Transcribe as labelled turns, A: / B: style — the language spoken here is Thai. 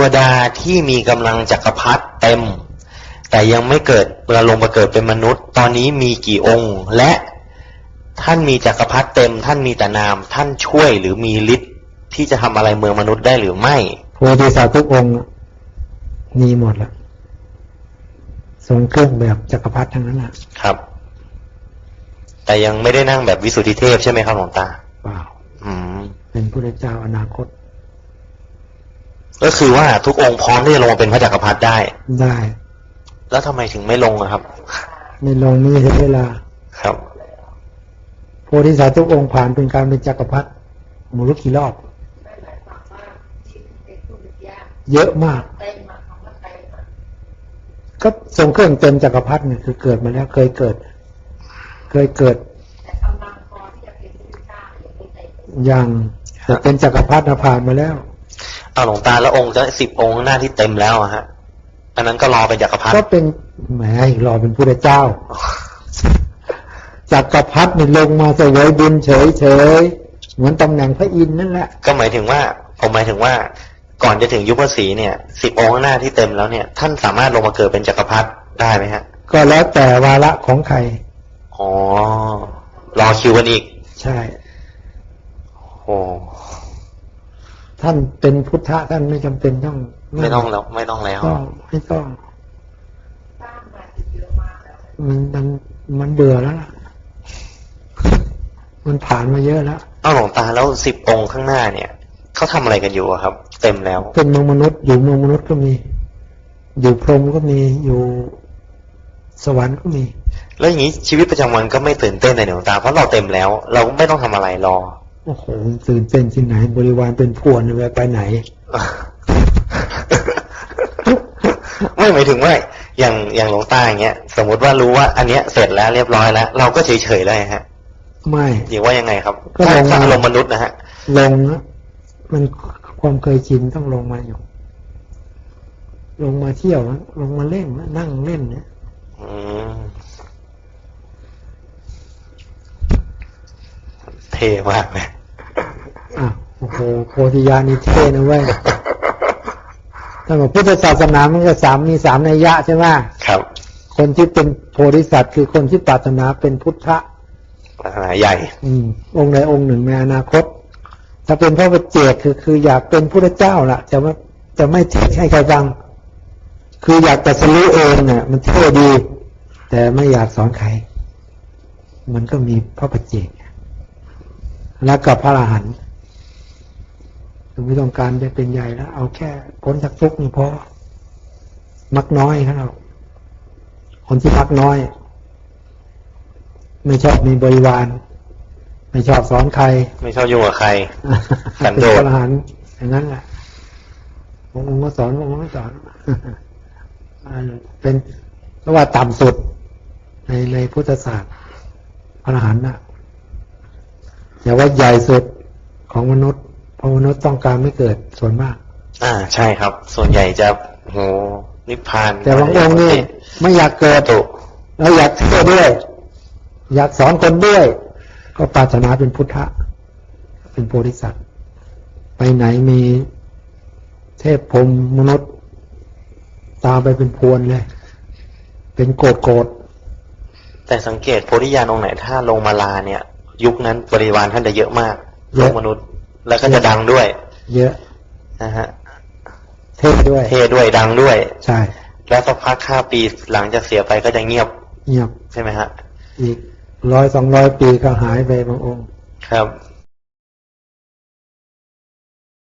A: วดาที่มีกำลังจักรพรรดิเต็ม แต่ยังไม่เกิดเวลาลงมาเกิดเป็นมนุษย์ ตอนนี้มีกี่องค์ และท่านมีจักรพรรดิเต็ม ท่านมีแต่นาม ท่านช่วยหรือมีฤทธิ์ที่จะทำอะไรเมืองมนุษย์ได้หรือไม่
B: โพธิสัตว์ทุกองค์มีหมดละทรงเครื่องแบบจักรพรรดิทั้งนั้นแหละ
A: ครับ แต่ยังไม่ได้นั่งแบบวิสุทธิเทพใช่ไหมครับหลวงตา
B: เปล่า
A: อืม
B: เป็นพระเจ้าอนาคต
A: ก็คือว่าทุกองค์พร้อมที่จะลงมาเป็นพระจักรพรรดิได้
B: ได้
A: แล้วทำไมถึงไม่ลงอะครับ
B: ไม่ลงนี่ใช้เวลา
A: ครับ
B: โพธิสัตว์ทุกองค์ผ่านเป็นการเป็นจักรพรรดิหมุรุกี่รอบ เยอะมาก ก็ทรงเครื่องเต็มจักรพรรดิเนี่ยคือเกิดมาแล้วเคยเกิด เคยเกิดอย่างแต่เป็นจักรพรรดินะผ่านมาแล้ว
A: เอาหลวงตาแล้วองค์จะสิบองค์ข้างหน้าที่เต็มแล้วอะฮะอันนั้นก็รอเป็นจักรพรรดิ
B: ก็เป็นแหมอีกรอเป็นพุทธเจ้าจักรพรรดินี่ลงมาเสวยบุญเฉยเฉยๆเหมือนตำแหน่งพระอินทร์นั่นแหละ
A: ก็หมายถึงว่า ผมหมายถึงว่า ก่อนจะถึงยุคพระศรีเนี่ยสิบองค์ข้างหน้าที่เต็มแล้วเนี่ย ท่านสามารถลงมาเกิดเป็นจักรพรรดิได้ไหมฮะ
B: ก็แล้วแต่วาระของใคร
A: อ๋อรอคิวกันอีก
B: ใช่
A: โอ้
B: ท่านเป็นพุทธะท่านไม่จำเป็นต้อง
A: ไม่ต้องแล้วไม่ต้องแล้ว
B: ต้องไม่ต้องมันมันมันเบื่อแล้วล่ะมันผ่านมาเยอะแล้ว
A: เอาหลวงตาแล้วสิบองค์ข้างหน้าเนี่ยเขาทำอะไรกันอยู่อะครับ เต็มแล้ว
B: เป็นเมืองมนุษย์อยู่เมืองมนุษย์ก็มี อยู่พรหมก็มีอยู่สวรรค์ก็มี
A: แล้วอย่างนี้ชีวิตประจำวันก็ไม่ตื่นเต้นเลยเนี่ยหลวงตาเพราะเราเต็มแล้ว เราไม่ต้องทำอะไรรอ
B: โอ้โหตื่นเต้นที่ไหน บริวารเป็นพวนไปไปไหน
A: ไม่หมายถึงว่าอย่างอย่างหลวงตาอย่างเงี้ยสมมุติว่ารู้ว่า อันเนี้ยเสร็จแล้วเรียบร้อยแล้วเราก็เฉยเฉยๆเลยฮะ
B: ไม่
A: หรือว่ายังไงครับ
B: ก็
A: ถ้า
B: ลงมา
A: ถ้าอารมณ์มนุษย์นะฮะ
B: ลงนะมันความเคยชินต้องลงมาอยู่ ลงมาเที่ยวนะลงมาเล่นนะนั่งเล่นเนี่ย
A: อืมเท่มากเลย
B: อะโอ้โหโพธิญาณนี่เท่นะเว้ยถ้าบอกพุทธศาสนามันก็สามมีสามนัยยะใช่ไหม
A: ครับ
B: คนที่เป็นโพธิสัตว์คือคนที่ปรารถนาเป็นพุทธะ
A: ศาสนาใหญ่
B: อืมองค์ใดองค์หนึ่งในอนาคต ถ้าเป็นพระประเจกคือคืออยากเป็นพุทธเจ้าล่ะ จะว่าจะไม่เทศให้ใครฟัง คืออยากจะสรู้เองเนี่ยมันเท่ดี แต่ไม่อยากสอนใครมันก็มีพระประเจกแล้วกับพระอรหันต์คือ ไม่ต้องการจะเป็นใหญ่แล้ว เอาแค่พ้นจากทุกข์นี่พอมักน้อยครับเราคนที่มักน้อย ไม่ชอบมีบริวาร ไม่ชอบสอนใคร
A: ไม่ชอบยุ่งกับใครสัน
B: เป็น
A: โดษ
B: พระอรหันต์อย่างนั้นแหละองค์ก็สอนองค์ก็ไม่สอนอ่าเป็นเพราะว่าต่ำสุด ในในพุทธศาสตร์พระอรหันต์น่ะอย่าว่าใหญ่สุดของมนุษย์ เพราะมนุษย์ต้องการไม่เกิดส่วนมาก
A: อ่าใช่ครับ ส่วนใหญ่จะโหนิพพาน
B: แต่บางองค์นี่ไม่อยากเกิด
A: ตุ
B: แล้วอยากเที่ยวด้วย อยากสอนคนด้วย ก็ปรารถนาเป็นพุทธะ เป็นโพธิสัตว์ไปไหนมีเทพพรหมมนุษย์ตามไปเป็นพวนเลย เป็นโกรธโกรธ
A: แต่สังเกตโพธิญาณองค์ไหน ถ้าลงมาลาเนี่ย ยุคนั้นบริวารท่านจะเยอะมากโลกมนุษย์ แล้วก็จะดังด้วย
B: เยอะ
A: นะฮะ
B: เทพด้วย
A: เท่ด้วยดังด้วย
B: ใช่
A: แล้วสักพักห้าปีหลังจากเสียไปก็จะเงียบ
B: เงียบ
A: ใช่ไหมฮะ
B: อีกร้อยสองร้อยปีก็หายไปบางองค์
A: ครับ